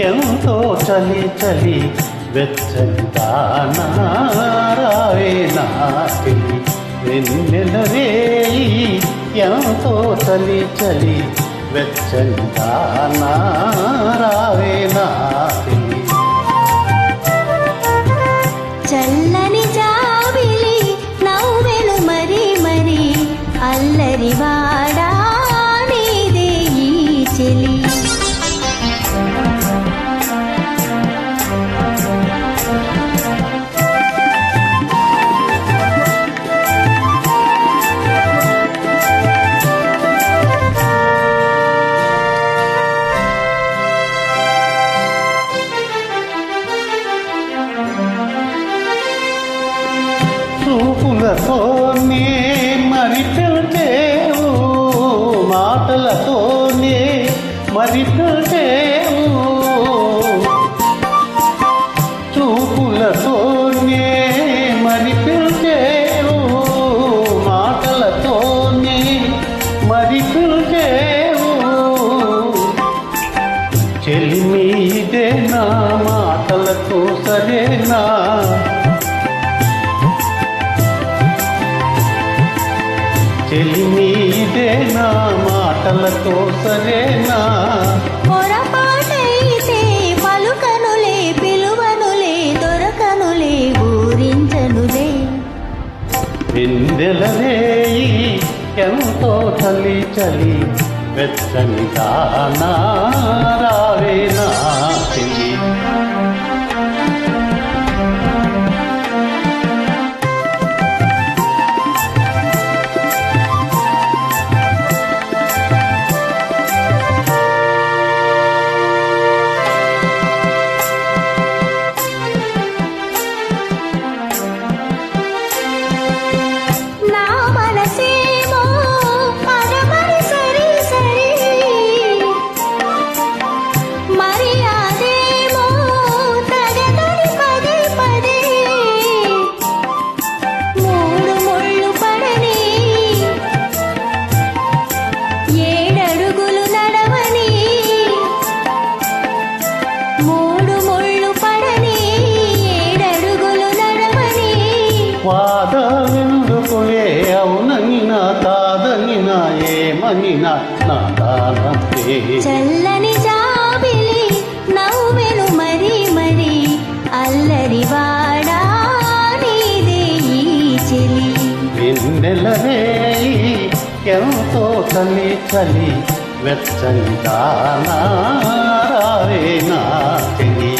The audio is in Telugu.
ఎంతో చలి చలి వెచ్చని దానారావే నాటి వెన్నెల ఎంతో చలి చలి వెచ్చని దానారావే నాటి. చల్లని చూపులతోనే మరి పిలిచేవు మాటలతోనే మరి పిలిచేవు చూపులతోనే మరి పిలిచేవు మాటలతోనే మరి పిలిచేవు చెలిమీదే నా మాటలతో సరేనా చెలిమీదే నా మాటలతో సరేనా? పొరపాటైతే పలుకనులే పిలువనులే దొరకనులే ఊరించనులే. వెందెలరేయి ఎంతో చలి చలి వెచ్చని దానా ప్రేమని నాదానం చల్లని జాబిలి నవ్వెను మరి మరి అల్లరి వాడాలి ఎంతో చలి చలి వెచ్చని రావే నా చెలి.